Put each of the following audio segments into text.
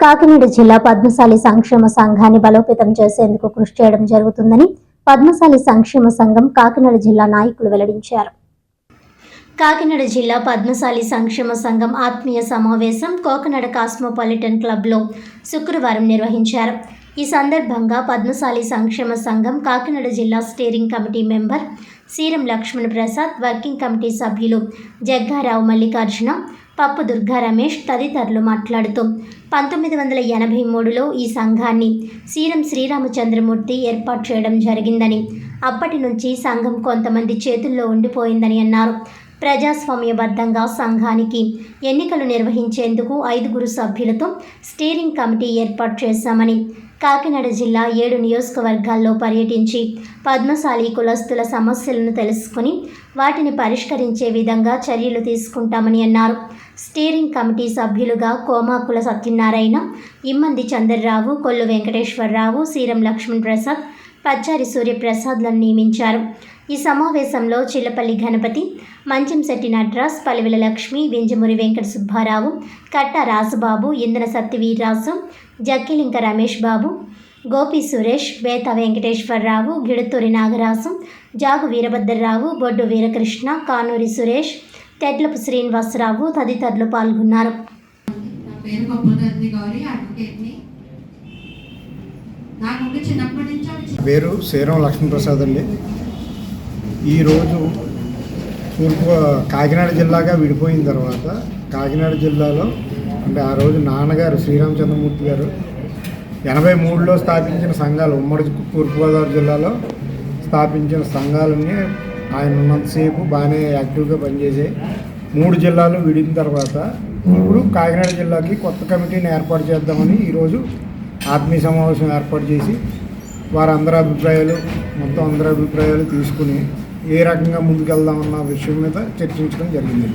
కాకినాడ జిల్లా పద్మశాలి సంక్షేమ సంఘాన్ని బలోపేతం చేసేందుకు కృషి చేయడం జరుగుతుందని పద్మశాలి సంక్షేమ సంఘం కాకినాడ జిల్లా నాయకులు వెల్లడించారు. కాకినాడ జిల్లా పద్మశాలి సంక్షేమ సంఘం ఆత్మీయ సమావేశం కోకనాడ కాస్మోపాలిటన్ క్లబ్లో శుక్రవారం నిర్వహించారు. ఈ సందర్భంగా పద్మశాలి సంక్షేమ సంఘం కాకినాడ జిల్లా steering committee member Seeram Lakshman Prasad working committee సభ్యులు జగ్గారావు మల్లికార్జున పప్పు దుర్గా రమేష్ తదితరులు మాట్లాడుతూ పంతొమ్మిది వందల ఎనభై మూడులో ఈ సంఘాన్ని సీరం శ్రీరామచంద్రమూర్తి ఏర్పాటు చేయడం జరిగిందని అప్పటి నుంచి సంఘం కొంతమంది చేతుల్లో ఉండిపోయిందని అన్నారు. ప్రజాస్వామ్యబద్ధంగా సంఘానికి ఎన్నికలు నిర్వహించేందుకు ఐదుగురు సభ్యులతో స్టీరింగ్ కమిటీ ఏర్పాటు చేశామని కాకినాడ జిల్లా ఏడు నియోజకవర్గాల్లో పర్యటించి పద్మశాలి కులస్తుల సమస్యలను తెలుసుకుని వాటిని పరిష్కరించే విధంగా చర్యలు తీసుకుంటామని అన్నారు. స్టీరింగ్ కమిటీ సభ్యులుగా కోమాకుల సత్యనారాయణ ఇమ్మంది చంద్రరావు కొల్లు వెంకటేశ్వరరావు సీరం లక్ష్మణ్ ప్రసాద్ పచ్చారి సూర్యప్రసాద్లను నియమించారు. ఈ సమావేశంలో చిల్లపల్లి గణపతి మంచంశెట్టి నట్రాస్ పలివెల లక్ష్మి వింజమూరి వెంకట సుబ్బారావు కట్ట రాజుబాబు ఇందన సత్తి వీర్రాజు జక్కిలింక రమేష్ బాబు గోపి సురేష్ వేత వెంకటేశ్వరరావు గిడుతూరి నాగరాజు జాగు వీరభద్రరావు బొడ్డు వీరకృష్ణ కానూరి సురేష్ తెడ్లపు శ్రీనివాసరావు తదితరులు పాల్గొన్నారు. పేరు శ్రీరామ లక్ష్మీప్రసాద్ అండి. ఈరోజు తూర్పు కాకినాడ జిల్లాగా విడిపోయిన తర్వాత కాకినాడ జిల్లాలో అంటే ఆ రోజు నాన్నగారు శ్రీరామచంద్రమూర్తి గారు ఎనభై మూడులో స్థాపించిన సంఘాలు ఉమ్మడి తూర్పుగోదావరి జిల్లాలో స్థాపించిన సంఘాలన్నీ ఆయన ఉన్నంతసేపు బాగానే యాక్టివ్గా పనిచేసాయి మూడు జిల్లాలు విడిన తర్వాత ఇప్పుడు కాకినాడ జిల్లాకి కొత్త కమిటీని ఏర్పాటు చేద్దామని ఈరోజు ఆత్మీయ సమావేశం ఏర్పాటు చేసి వారందరి అభిప్రాయాలు మొత్తం అందరి అభిప్రాయాలు తీసుకుని ఏ రకంగా ముందుకెళ్దామన్న విషయం మీద చర్చించడం జరిగింది.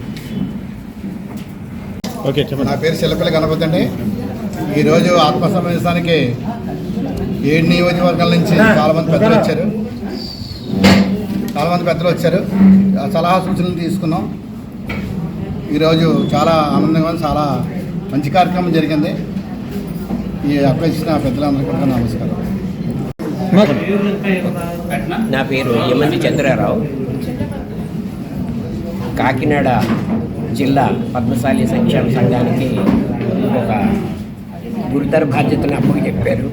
ఓకే చెప్పండి. నా పేరు శిల్లపల్లి గణపతి అండి. ఈరోజు ఆత్మ సమావేశానికి ఏడు నియోజకవర్గాల నుంచి చాలామంది పెద్దలు వచ్చారు. చాలామంది పెద్దలు వచ్చారు. సలహా సూచనలు తీసుకున్నాం. ఈరోజు చాలా ఆనందంగా ఉంది, చాలా మంచి కార్యక్రమం జరిగింది. ఈ అప్పగించిన పెద్దలందరికీ కూడా నమస్కారం. నా పేరు యమంతి చంద్రారావు. కాకినాడ జిల్లా పద్మశాలి సంక్షేమ సంఘానికి ఒక గురుతర బాధ్యతను అప్పుడు చెప్పారు.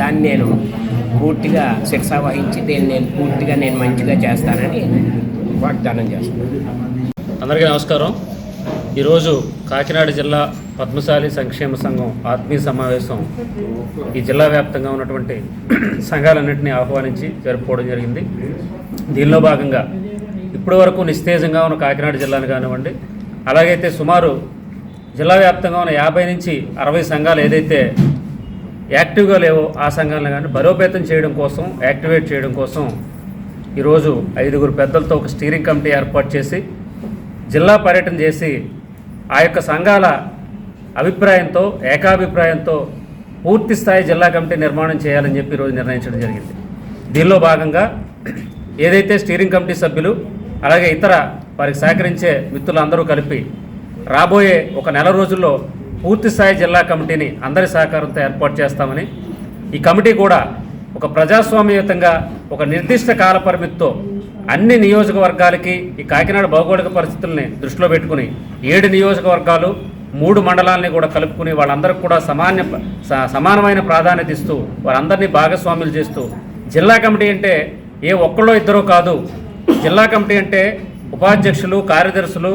దాన్ని నేను పూర్తిగా శిరసా వహించి దీన్ని నేను పూర్తిగా నేను మంచిగా చేస్తానని వాగ్దానం చేస్తున్నాను. అందరికీ నమస్కారం. ఈరోజు కాకినాడ జిల్లా పద్మశాలి సంక్షేమ సంఘం ఆత్మీయ సమావేశం ఈ జిల్లా వ్యాప్తంగా ఉన్నటువంటి సంఘాలన్నింటినీ ఆహ్వానించి జరుపుకోవడం జరిగింది. దీనిలో భాగంగా ఇప్పటి వరకు నిస్తేజంగా ఉన్న కాకినాడ జిల్లాను కానివ్వండి అలాగైతే సుమారు జిల్లా వ్యాప్తంగా ఉన్న యాభై నుంచి అరవై సంఘాలు ఏదైతే యాక్టివ్గా లేవో ఆ సంఘాలను కానీ బలోపేతం చేయడం కోసం యాక్టివేట్ చేయడం కోసం ఈరోజు ఐదుగురు పెద్దలతో ఒక స్టీరింగ్ కమిటీ ఏర్పాటు చేసి జిల్లా పర్యటన చేసి ఆ యొక్క సంఘాల అభిప్రాయంతో ఏకాభిప్రాయంతో పూర్తి స్థాయి జిల్లా కమిటీ నిర్మాణం చేయాలని చెప్పి ఈరోజు నిర్ణయించడం జరిగింది. దీనిలో భాగంగా ఏదైతే స్టీరింగ్ కమిటీ సభ్యులు అలాగే ఇతర వారికి సహకరించే మిత్రులందరూ కలిపి రాబోయే ఒక నెల రోజుల్లో పూర్తి స్థాయి జిల్లా కమిటీని అందరి సహకారంతో ఏర్పాటు చేస్తామని ఈ కమిటీ కూడా ఒక ప్రజాస్వామ్యయుతంగా ఒక నిర్దిష్ట కాలపరిమితితో అన్ని నియోజకవర్గాలకి ఈ కాకినాడ భౌగోళిక పరిస్థితుల్ని దృష్టిలో పెట్టుకుని ఏడు నియోజకవర్గాలు మూడు మండలాల్ని కూడా కలుపుకుని వాళ్ళందరికీ కూడా సమాన్య స- సమానమైన ప్రాధాన్యత ఇస్తూ వారందరినీ భాగస్వాములు చేస్తూ జిల్లా కమిటీ అంటే ఏ ఒక్కళ్ళో ఇద్దరో కాదు. జిల్లా కమిటీ అంటే ఉపాధ్యక్షులు కార్యదర్శులు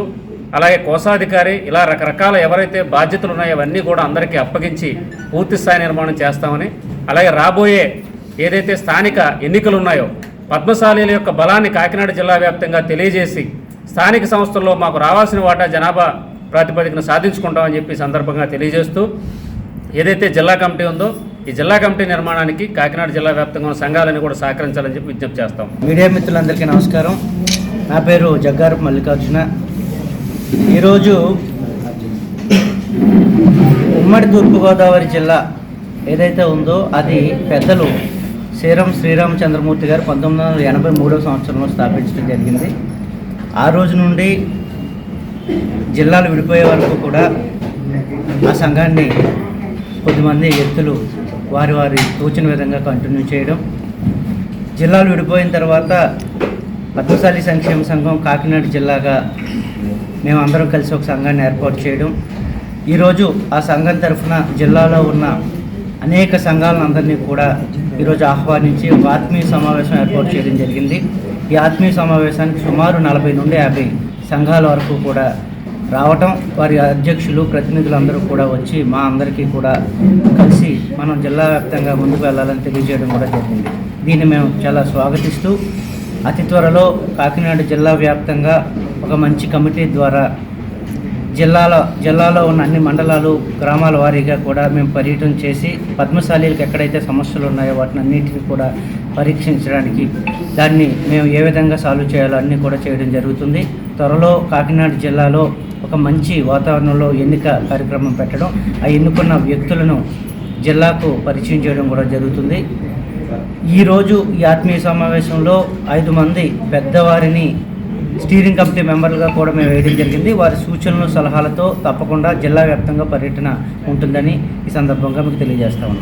అలాగే కోశాధికారి ఇలా రకరకాల ఎవరైతే బాధ్యతలు ఉన్నాయో అవన్నీ కూడా అందరికీ అప్పగించి పూర్తి స్థాయి నిర్మాణం చేస్తామని అలాగే రాబోయే ఏదైతే స్థానిక ఎన్నికలు ఉన్నాయో పద్మశాలీల యొక్క బలాన్ని కాకినాడ జిల్లా వ్యాప్తంగా తెలియజేసి స్థానిక సంస్థల్లో మాకు రావాల్సిన వాటా జనాభా ప్రాతిపదికన సాధించుకుంటామని చెప్పి సందర్భంగా తెలియజేస్తూ ఏదైతే జిల్లా కమిటీ ఉందో ఈ జిల్లా కమిటీ నిర్మాణానికి కాకినాడ జిల్లా వ్యాప్తంగా ఉన్న సంఘాలని కూడా సహకరించాలని చెప్పి విజ్ఞప్తి చేస్తాం. మీడియా మిత్రులందరికీ నమస్కారం. నా పేరు జగ్గారు మల్లికార్జున. ఈరోజు ఉమ్మడి తూర్పుగోదావరి జిల్లా ఏదైతే ఉందో అది పెద్దలు శ్రీరామ్ శ్రీరామచంద్రమూర్తి గారు పంతొమ్మిది వందల ఎనభై మూడవ సంవత్సరంలో స్థాపించడం జరిగింది. ఆ రోజు నుండి జిల్లాలు విడిపోయే వరకు కూడా ఆ సంఘాన్ని కొద్దిమంది వ్యక్తులు వారి వారి తోచిన విధంగా కంటిన్యూ చేయడం జిల్లాలు విడిపోయిన తర్వాత పద్మశాలి సంక్షేమ సంఘం కాకినాడ జిల్లాగా మేము అందరం కలిసి ఒక సంఘాన్ని ఏర్పాటు చేయడం. ఈరోజు ఆ సంఘం తరఫున జిల్లాలో ఉన్న అనేక సంఘాలను అందరినీ కూడా ఈరోజు ఆహ్వానించి ఒక ఆత్మీయ సమావేశం ఏర్పాటు చేయడం జరిగింది. ఈ ఆత్మీయ సమావేశానికి సుమారు నలభై నుండి యాభై సంఘాల వరకు కూడా రావటం వారి అధ్యక్షులు ప్రతినిధులందరూ కూడా వచ్చి మా అందరికీ కూడా కలిసి మనం జిల్లా వ్యాప్తంగా ముందుకు వెళ్ళాలని తెలియజేయడం కూడా జరిగింది. దీన్ని మేము చాలా స్వాగతిస్తూ అతి త్వరలో కాకినాడ జిల్లా వ్యాప్తంగా ఒక మంచి కమిటీ ద్వారా జిల్లాలో జిల్లాలో ఉన్న అన్ని మండలాలు గ్రామాల వారీగా కూడా మేము పర్యటన చేసి పద్మశాలీలకు ఎక్కడైతే సమస్యలు ఉన్నాయో వాటిని అన్నింటినీ కూడా పరీక్షించడానికి దాన్ని మేము ఏ విధంగా సాల్వ్ చేయాలో అన్నీ కూడా చేయడం జరుగుతుంది. త్వరలో కాకినాడ జిల్లాలో ఒక మంచి వాతావరణంలో ఎన్నిక కార్యక్రమం పెట్టడం ఆ ఎన్నుకున్న వ్యక్తులను జిల్లాకు పరిచయం చేయడం కూడా జరుగుతుంది. ఈరోజు ఈ ఆత్మీయ సమావేశంలో ఐదు మంది పెద్దవారిని స్టీరింగ్ కమిటీ మెంబర్లుగా కూడా మేము వేయడం జరిగింది. వారి సూచనలు సలహాలతో తప్పకుండా జిల్లా వ్యాప్తంగా పర్యటన ఉంటుందని ఈ సందర్భంగా మీకు తెలియజేస్తా ఉన్నాం.